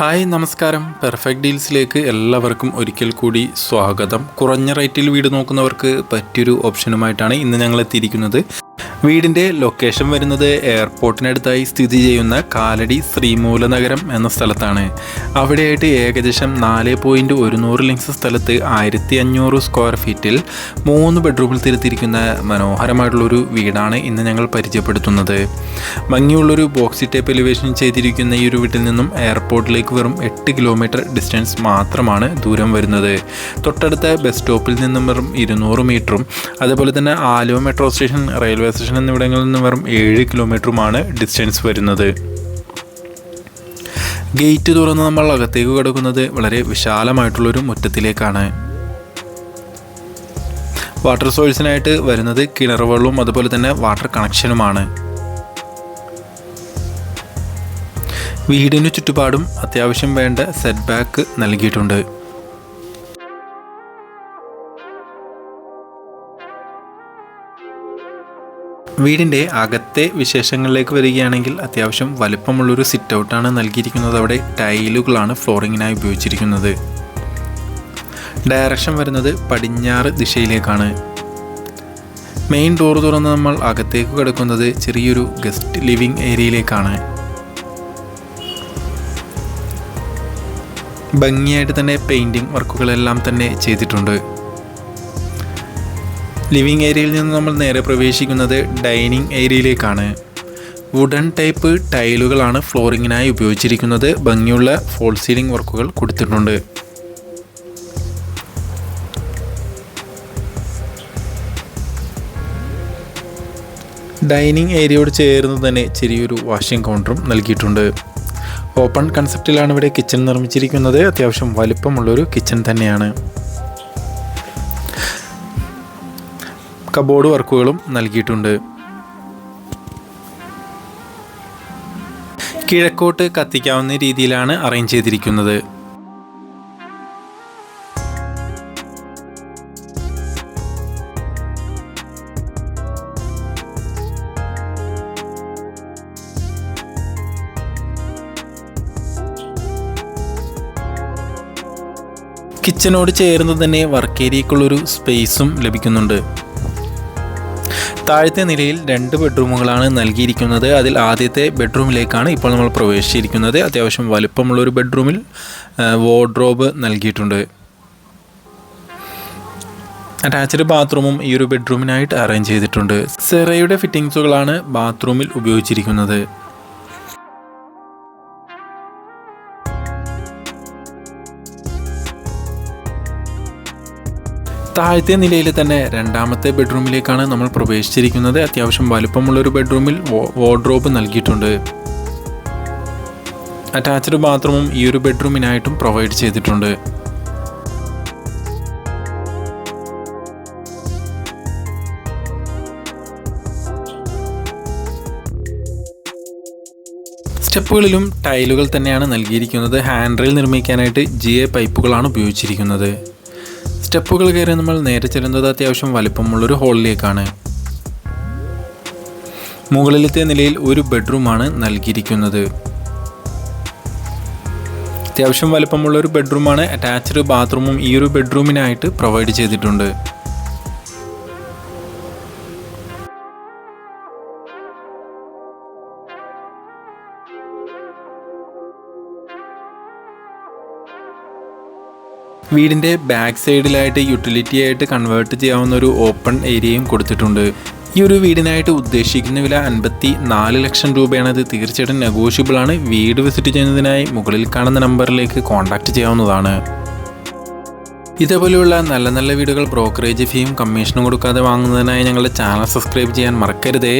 Hi നമസ്കാരം. Perfect ഡീൽസിലേക്ക് എല്ലാവർക്കും ഒരിക്കൽ കൂടി സ്വാഗതം. കുറഞ്ഞ റേറ്റിൽ വീട് നോക്കുന്നവർക്ക് പറ്റിയൊരു ഓപ്ഷനുമായിട്ടാണ് ഇന്ന് ഞങ്ങൾ എത്തിയിരിക്കുന്നത്. വീടിന്റെ ലൊക്കേഷൻ വരുന്നത് എയർപോർട്ടിനടുത്തായി സ്ഥിതി ചെയ്യുന്ന കാലടി ശ്രീമൂലനഗരം എന്ന സ്ഥലത്താണ്. അവിടെയായിട്ട് ഏകദേശം നാല് പോയിന്റ് ഒരുന്നൂറ് ലിങ്സ് സ്ഥലത്ത് ആയിരത്തി അഞ്ഞൂറ് സ്ക്വയർ ഫീറ്റിൽ മൂന്ന് ബെഡ്റൂമിൽ തിരുത്തിയിരിക്കുന്ന മനോഹരമായിട്ടുള്ളൊരു വീടാണ് ഇന്ന് ഞങ്ങൾ പരിചയപ്പെടുത്തുന്നത്. ഭംഗിയുള്ളൊരു ബോക്സി ടൈപ്പ് എലിവേഷൻ ചെയ്തിരിക്കുന്ന ഈ ഒരു വീട്ടിൽ നിന്നും എയർപോർട്ടിലേക്ക് വെറും എട്ട് കിലോമീറ്റർ ഡിസ്റ്റൻസ് മാത്രമാണ് ദൂരം വരുന്നത്. തൊട്ടടുത്ത ബസ് സ്റ്റോപ്പിൽ നിന്നും വെറും ഇരുന്നൂറ് മീറ്ററും അതുപോലെ തന്നെ Aluva metro station railway station എന്നിവിടങ്ങളിൽ നിന്ന് വെറും ഏഴ് കിലോമീറ്ററുമാണ് ഡിസ്റ്റൻസ് വരുന്നത്. ഗേറ്റ് തുറന്ന് നമ്മൾ അകത്തേക്ക് കിടക്കുന്നത് വളരെ വിശാലമായിട്ടുള്ളൊരു മുറ്റത്തിലേക്കാണ്. വാട്ടർ സോഴ്സിനായിട്ട് വരുന്നത് കിണർ വെള്ളവും അതുപോലെ തന്നെ വാട്ടർ കണക്ഷനുമാണ്. വീടിന് ചുറ്റുപാടും അത്യാവശ്യം വേണ്ട സെറ്റ് ബാക്ക് നൽകിയിട്ടുണ്ട്. വീടിന്റെ അകത്തെ വിശേഷങ്ങളിലേക്ക് വരികയാണെങ്കിൽ അത്യാവശ്യം വലുപ്പമുള്ളൊരു സിറ്റ് ഔട്ടാണ് നൽകിയിരിക്കുന്നത്. അവിടെ ടൈലുകളാണ് ഫ്ലോറിങ്ങിനായി ഉപയോഗിച്ചിരിക്കുന്നത്. ഡയറക്ഷൻ വരുന്നത് പടിഞ്ഞാറ് ദിശയിലേക്കാണ്. മെയിൻ ഡോർ തുറന്ന് നമ്മൾ അകത്തേക്ക് കിടക്കുന്നത് ചെറിയൊരു ഗസ്റ്റ് ലിവിംഗ് ഏരിയയിലേക്കാണ്. ഭംഗിയായിട്ട് തന്നെ പെയിന്റിങ് വർക്കുകളെല്ലാം തന്നെ ചെയ്തിട്ടുണ്ട്. ലിവിംഗ് ഏരിയയിൽ നിന്ന് നമ്മൾ നേരെ പ്രവേശിക്കുന്നത് ഡൈനിങ് ഏരിയയിലേക്കാണ്. വുഡൻ ടൈപ്പ് ടൈലുകളാണ് ഫ്ലോറിങ്ങിനായി ഉപയോഗിച്ചിരിക്കുന്നത്. ഭംഗിയുള്ള ഫോൾ സീലിംഗ് വർക്കുകൾ കൊടുത്തിട്ടുണ്ട്. ഡൈനിങ് ഏരിയയോട് ചേർന്ന് തന്നെ ചെറിയൊരു വാഷിംഗ് കൗണ്ടറും നൽകിയിട്ടുണ്ട്. ഓപ്പൺ കൺസെപ്റ്റിലാണ് ഇവിടെ കിച്ചൺ നിർമ്മിച്ചിരിക്കുന്നത്. അത്യാവശ്യം വലിപ്പമുള്ളൊരു കിച്ചൺ തന്നെയാണ്. കബോർഡ് വർക്കുകളും നൽകിയിട്ടുണ്ട്. കിഴക്കോട്ട് കത്തിക്കാവുന്ന രീതിയിലാണ് അറേഞ്ച് ചെയ്തിരിക്കുന്നത്. കിച്ചനോട് ചേർന്ന് തന്നെ വർക്ക് ഏരിയക്കുള്ളൊരു സ്പേസും ലഭിക്കുന്നുണ്ട്. താഴത്തെ നിലയിൽ രണ്ട് ബെഡ്റൂമുകളാണ് നൽകിയിരിക്കുന്നത്. അതിൽ ആദ്യത്തെ ബെഡ്റൂമിലേക്കാണ് ഇപ്പോൾ നമ്മൾ പ്രവേശിച്ചിരിക്കുന്നത്. അത്യാവശ്യം വലുപ്പമുള്ള ഒരു ബെഡ്റൂമിൽ വാർഡ്രോബ് നൽകിയിട്ടുണ്ട്. അറ്റാച്ച്ഡ് ബാത്റൂമും ഈ ഒരു ബെഡ്റൂമിനായിട്ട് അറേഞ്ച് ചെയ്തിട്ടുണ്ട്. സെറയുടെ ഫിറ്റിങ്സുകളാണ് ബാത്റൂമിൽ ഉപയോഗിച്ചിരിക്കുന്നത്. താഴത്തെ നിലയിൽ തന്നെ രണ്ടാമത്തെ ബെഡ്റൂമിലേക്കാണ് നമ്മൾ പ്രവേശിച്ചിരിക്കുന്നത്. അത്യാവശ്യം വലുപ്പമുള്ള ഒരു ബെഡ്റൂമിൽ വാർഡ്രോബ് നൽകിയിട്ടുണ്ട്. അറ്റാച്ച്ഡ് ബാത്റൂമും ഈ ഒരു ബെഡ്റൂമിനായിട്ടും പ്രൊവൈഡ് ചെയ്തിട്ടുണ്ട്. സ്റ്റെപ്പുകളിലും ടൈലുകൾ തന്നെയാണ് നൽകിയിരിക്കുന്നത്. ഹാൻഡ് റെയിൽ നിർമ്മിക്കാനായിട്ട് ജി എ പൈപ്പുകളാണ് ഉപയോഗിച്ചിരിക്കുന്നത്. സ്റ്റെപ്പുകൾ കയറി നമ്മൾ നേരെ ചെല്ലുന്നത് അത്യാവശ്യം വലിപ്പമുള്ളൊരു ഹോളിലേക്കാണ്. മുകളിലത്തെ നിലയിൽ ഒരു ബെഡ്റൂമാണ് നൽകിയിരിക്കുന്നത്. അത്യാവശ്യം വലിപ്പമുള്ള ഒരു ബെഡ്റൂമാണ്. അറ്റാച്ച്ഡ് ബാത്റൂമും ഈ ഒരു ബെഡ്റൂമിനായിട്ട് പ്രൊവൈഡ് ചെയ്തിട്ടുണ്ട്. വീടിന്റെ ബാക്ക് സൈഡിലായിട്ട് യൂട്ടിലിറ്റി ആയിട്ട് കൺവേർട്ട് ചെയ്യാവുന്ന ഒരു ഓപ്പൺ ഏരിയയും കൊടുത്തിട്ടുണ്ട്. ഈ ഒരു വീടിനായിട്ട് ഉദ്ദേശിക്കുന്ന വില അൻപത്തി നാല് ലക്ഷം രൂപയാണ്. അത് തീർച്ചയായിട്ടും നെഗോഷ്യബിൾ ആണ്. വീട് വിസിറ്റ് ചെയ്യുന്നതിനായി മുകളിൽ കാണുന്ന നമ്പറിലേക്ക് കോൺടാക്റ്റ് ചെയ്യാവുന്നതാണ്. ഇതേപോലെയുള്ള നല്ല നല്ല വീടുകൾ ബ്രോക്കറേജ് ഫീയും കമ്മീഷനും കൊടുക്കാതെ വാങ്ങുന്നതിനായി ഞങ്ങളുടെ ചാനൽ സബ്സ്ക്രൈബ് ചെയ്യാൻ മറക്കരുതേ.